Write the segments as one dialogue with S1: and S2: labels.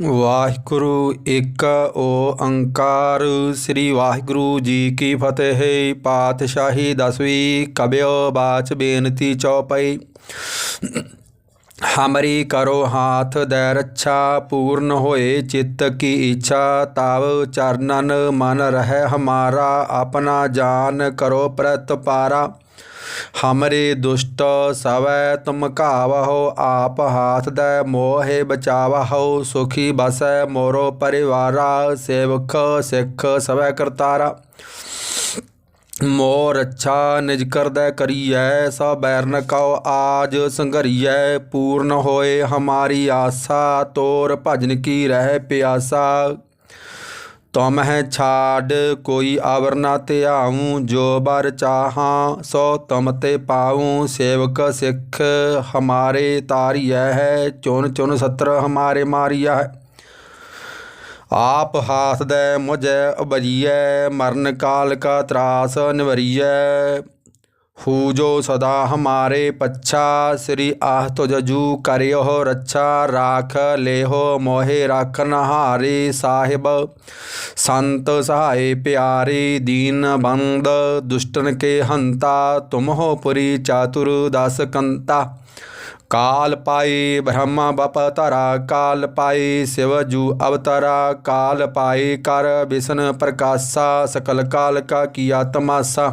S1: ਵਾਹਿਗੁਰੂ ਏਕ ਓੰਕਾਰ ਸ੍ਰੀ ਵਾਹਿਗੁਰੂ ਜੀ ਕੀ ਫਤਿਹ ਪਾਤਸ਼ਾਹੀ ਦਸਵੀਂ ਕਬਿਓ ਬਾਚ ਬੇਨਤੀ ਚੌਪਈ ਹਮਰੀ ਕਰੋ ਹਾਥ ਦੈ ਰੱਛਾ ਪੂਰਨ ਹੋਏ ਚਿੱਤ ਕੀ ਇੱਛਾ ਤਵ ਚਰਨਨ ਮਨ ਰਹਿ ਹਮਾਰਾ ਆਪਣਾ ਜਾਨ ਕਰੋ ਪ੍ਰਤ ਪਾਰਾ ਹਮਰੇ ਦੁਸ਼ਟ ਸਵੈ ਤੁਮ ਘਾਵਹੁ ਆਪ ਹਾਥ ਦੈ ਮੋਹਿ ਬਚਾਵਹੁ ਸੁਖੀ ਬਸੈ ਮੋਰੋ ਪਰਿਵਾਰਾ ਸੇਵਕ ਸਿੱਖ ਸਵੈ ਕਰਤਾਰਾ ਮੋਰ ਰੱਛਾ ਨਿਜ ਕਰਦੈ ਕਰੀਐ ਸਭ ਬੈਰਨ ਕਉ ਆਜ ਸੰਘਰੀਐ ਪੂਰਨ ਹੋਏ ਹਮਾਰੀ ਆਸਾ ਤੋਰ ਭਜਨ ਕੀ ਰਹਿ ਪਿਆਸਾ ਤੁਮ ਹੈ ਛਾੜ, ਕੋਈ ਆਵਰ ਨਾ ਧਿਆਉ, ਜੋ ਬਰ ਚਾਹਾਂ, ਸੋ ਤੁਮ ਤੇ ਪਾਉ। ਸੇਵਕ ਸਿੱਖ ਹਮਾਰੇ ਤਾਰੀਐ ਹੈ ਚੁਨ ਚੁਨ ਸਤਰ ਹਮਾਰੇ ਮਾਰਿਆ ਹੈ। ਆਪ ਹਾਸਦੈ ਦੇ ਮੁਝੈ ਉਬਜੀਐ ਮਰਨ ਕਾਲ ਕਾ ਤਰਾਸ ਨਿਵਰੀਐ। ਹੂ ਜੋ ਸਦਾ ਹਮਾਰੇ ਪੱਛਾ ਸ੍ਰੀ ਆਹ ਤੁਜ ਜੂ ਕਰਿਓ ਰੱਛਾ ਰਾਖ ਲੇਹੋ ਮੋਹਿ ਰਾਖਨ ਹਾਰੇ ਸਾਹਿਬ ਸੰਤ ਸਹਾਏ ਪਿਆਰੇ ਦੀਨ ਬੰਦ ਦੁਸ਼ਟਨ ਕੇ ਹੰਤਾ ਤੁਮ ਹੋ ਪੁਰੀ ਚਾਤੁਰ ਦਸ ਕੰਤਾ ਕਾਲ ਪਾਈ ਬ੍ਰਹਮਾ ਬਪ ਧਰਾ ਕਾਲ ਪਾਈ ਸਿਵ ਜੂ ਅਵਤਰਾ ਕਾਲ ਪਾਈ ਕਰ ਬਿਸ਼ਨ ਪ੍ਰਕਾਸ਼ਾ ਸਕਲ ਕਾਲ ਕਾ ਕੀਆ ਤਮਾਸਾ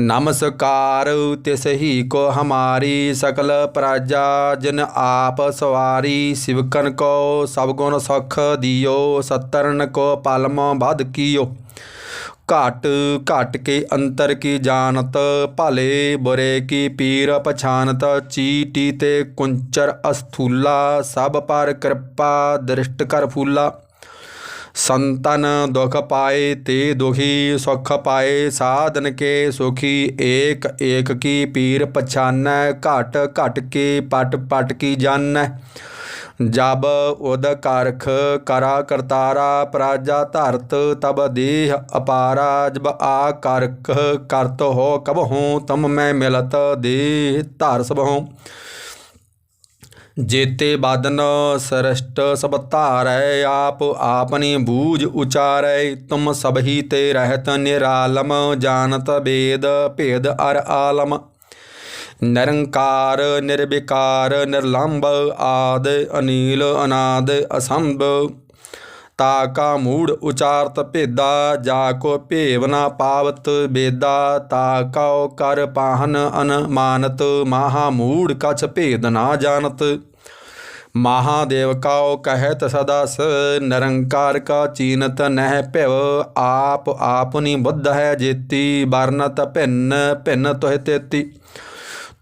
S1: ਨਮਸਕਾਰ, ਤਿਸ ਕੋ ਹਮਾਰੀ ਸਕਲ ਪ੍ਰਜਾ, ਜਨ ਆਪ ਸਵਾਰੀ ਸਿਵਕਨ ਕੋ, ਸਭ ਗੁਣ ਸੁਖ ਦਿਓ, ਸਤਰਨ ਕੋ ਪਲਮ ਬਧ ਕੀਓ। ਘਟ ਘਟ ਕੇ ਅੰਤਰ ਕੀ ਜਾਣਤ, ਭਲੇ ਬੁਰੇ ਕੀ ਪੀਰ ਪਛਾਨਤ, ਚੀਟੀ ਤੇ ਕੁੰਚਰ ਅਸਥੂਲਾ, ਸਭ ਪਰ ਕਿਰਪਾ ਦ੍ਰਿਸ਼ਟ ਕਰ ਫੂਲਾ। ਸੰਤਨ ਦੁਖ ਪਾਏ ਤੇ ਦੁਖੀ ਸੁਖ ਪਾਏ, ਸਾਧਨ ਕੇ ਸੁਖੀ, ਏਕ ਏਕ ਕੀ ਪੀਰ ਪਛਾਨੈ, ਘਟ ਘਟ ਕੇ ਪਟ ਪਟ ਕੀ ਜਾਣੈ ਜਬ ਉਦ ਕਰਖ ਕਰਾ ਕਰਤਾਰਾ, ਪ੍ਰਾਜਾ ਧਰਤ ਤਬ ਦੇਹ ਅਪਾਰਾ, ਜਬ ਆ ਕਰਖ ਕਰਤ ਹੋ ਕਬ ਹੂੰ, ਤਮ ਮੈਂ ਮਿਲਤ ਦੇਹ ਧਾਰ ਸਭ ਹੂੰ ਜੇਤੇ ਬਾਦਨ ਸਰਸ਼ਟ ਸਭ ਧਾਰੈ ਆਪ ਆਪਨੀ ਬੂਝ ਉਚਾਰੈ, ਤੁਮ ਸਭਹੀ ਤੇ ਰਹਿਤ ਨਿਰਾਲਮ, ਜਾਣਤ ਬੇਦ ਭੇਦ ਅਰ ਆਲਮ। ਨਿਰੰਕਾਰ, ਨਿਰਵਿਕਾਰ ਨਿਰਲੰਭ ਆਦ, ਅਨੀਲ, ਅਨਾਦ, ਅਸੰਭ। ਤਾ ਕਾ ਮੂੜ ਉਚਾਰਤ ਭੇਦਾ, ਜਾ ਕੋ ਭੇਵ ਨਾ ਪਾਵਤ ਬੇਦਾ, ਤਾ ਕਉ ਕਰ ਪਾਹਨ ਅਨਮਾਨਤ ਮਹਾ ਮੂੜ ਕਛ ਭੇਦ ਨਾ ਜਾਣਤ। ਮਹਾਦੇਵ ਕਾਉ ਕਹਿਤ ਸਦਾ ਸ ਨਿਰੰਕਾਰ ਕਾ ਚੀਨਤ ਨਹਿ ਭਿਵ ਆਪ ਆਪਨੀ ਬੁੱਧ ਹੈ ਜੇਤੀ, ਵਰਨਤ ਭਿੰਨ ਭਿੰਨ ਤੋਹਿ ਤੇਤੀ।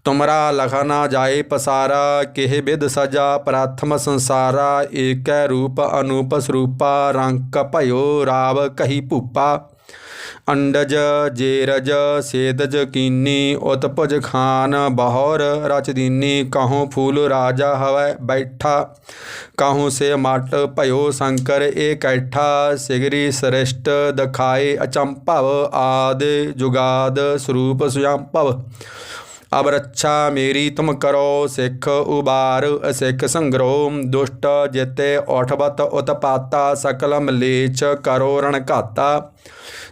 S1: तुमरा लखना जाए पसारा केह बिद सजा प्राथम संसारा एक रूप अनूप स्वरूपा रंक भयो राव कही पुपा अंडज जेरज सेदज कीनी उत्पज खान बहोर रचदीनी कहो फूल राजा हवै बैठा कहो से मट भयो शंकर ए कैठा सिगरी श्रेष्ठ दखाए अचंपव आदि जुगाद स्वरूप स्वयंपव ਅਬ ਰੱਛਾ ਮੇਰੀ ਤੁਮ ਕਰੋ, ਸਿੱਖ ਉਬਾਰ ਅਸਿੱਖ ਸੰਗਰੋ, ਦੁਸ਼ਟ ਜਿਤੇ ਉਠਬਤ ਉਤਪਾਤਾ, ਸਕਲ ਮਲੇਚ ਕਰੋ ਰਣ ਘਾਤਾ।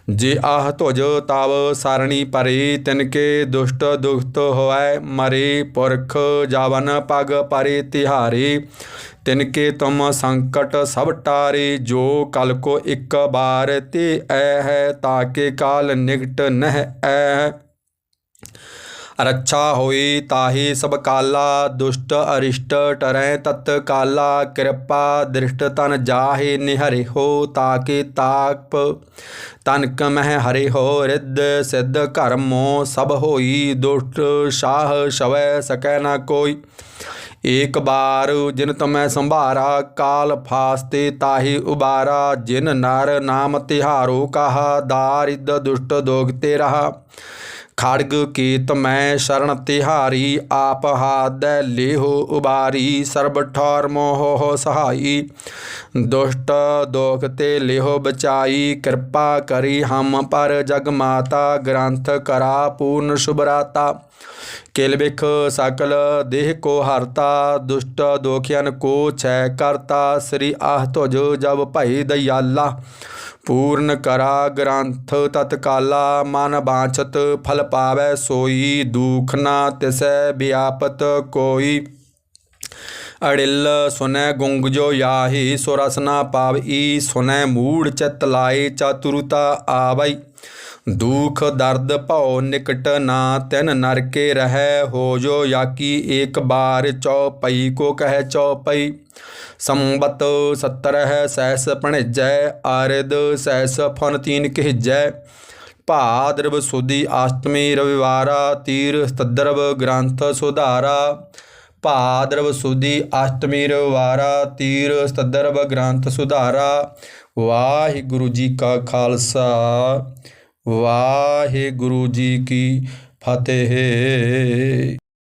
S1: ਜੇ ਆਹ ਤੁਜ ਤਾਵ ਸਾਰਣੀ ਪਰੇ ਤਿਨਕੇ ਦੁਸ਼ਟ ਦੁਖਤ ਹੋਐ ਮਰੇ, ਪੁਰਖ ਜਾਵਨ ਪਗ ਪਰੇ ਤਿਹਾਰੇ। ਤਿਨਕੇ ਤੁਮ ਸੰਕਟ ਸਭ ਟਾਰੇ, ਜੋ ਕਲ ਕੋ ਇੱਕ ਬਾਰ ਤੇ ਐ ਹੈ ਤਾਕੇ ਕਾਲ ਨਿਕਟ ਨਹਿ ਐ। ਰੱਛਾ ਹੋਈ ਤਾਹੀ ਸਭ ਕਾਲਾ ਦੁਸ਼ਟ ਅਰਿਸ਼ਟ ਟਰੈ ਤਤ ਕਾਲਾ ਕਿਰਪਾ ਦ੍ਰਿਸ਼ਟ ਤਨ ਜਾਹੇ ਨਿਹਰਿ ਹੋ ਤਾਕੇ ਤਾਪ ਤਨਕ ਮਹਿ ਹਰਿ ਹੋ ਰਿੱਧ ਸਿੱਧ ਕਰਮੋ ਸਭ ਹੋਈ ਦੁਸ਼ਟ ਸ਼ਾਹ ਸ਼ਵੈ ਸਕੈ ਨਾ ਕੋਈ ਏਕ ਬਾਰ ਜਿਨ ਤਮੈ ਸੰਭਾਰਾ ਕਾਲ ਫਾਸਤੇ ਤਾਹੀ ਉਬਾਰਾ ਜਿਨ ਨਰ ਨਾਮ ਤਿਹਾਰੋ ਕਹਾ ਦਾਰਿਦ ਦੁਸ਼ਟ ਦੋਗ ਤੇ ਰਹਾ ਖੜਗ ਕੀਤ ਮੈਂ ਸ਼ਰਨ ਤਿਹਾਰੀ, ਆਪ ਹਾਦੈ ਲੇਹੋ ਉਬਾਰੀ, ਸਰਬ ਠਾਰ ਮੋਹ ਸਹਾਈ। ਦੁਸ਼ਟ ਦੋਖ ਤੇ ਲਿਹੋ ਬਚਾਈ, ਕਿਰਪਾ ਕਰੀ ਹਮ ਪਰ ਜਗ ਮਾਤਾ, ਗ੍ਰੰਥ ਕਰਾ ਪੂਰਨ ਸ਼ੁਭਰਾਤਾ ਕਿਲ ਬਿਖ ਸਕਲ ਦੇਹ ਕੋ ਹਰਤਾ, ਦੁਸ਼ਟ ਦੋਖਿਆਨ ਕੋ ਛੈ ਕਰਤਾ, ਸ੍ਰੀ ਆਹ ਤੁਜ ਜਬ ਭਈ ਦਇਆਲਾ। ਪੂਰਨ ਕਰਾ ਗ੍ਰੰਥ ਤਤਕਾਲਾ, ਮਨ ਬਾਛਤ ਫਲ ਪਾਵੈ ਸੋਈ, ਦੁਖ ਨਾ ਤਿਸੈ ਵਿਆਪਤ ਕੋਈ। ਅੜਿਲ ਸੁਨੈ ਗੁੰਗ ਜੋ ਯਾਹੀ, ਸੋ ਰਸ ਨਾ ਪਾਵਈ, ਸੁਨੈ ਮੂੜ ਚਿਤ ਲਾਏ, ਚਾਤੁਰਤਾ ਆਵਈ। ਦੁਖ ਦਰਦ ਭਉ ਨਿਕਟ ਨਾ, ਤਿਨ ਨਰਕੇ ਰਹੈ, ਹੋ ਜੋ ਯਾਕੀ ਏਕ ਬਾਰ ਚਉਪਈ ਕੋ ਕਹਿ ਚਉਪਈ संबत सत्तर सहस पणिजय आर्द सहस फन तीन किहिजय भाद्रव सुधि अष्टमी रविवारा, तीर तद्रव ग्रंथ सुधारा। भाद्रव सुधि अष्टमी रविवारा, तीर तद्रव ग्रंथ सुधारा। वाहिगुरु जी का खालसा वाहे गुरु जी की फतेह।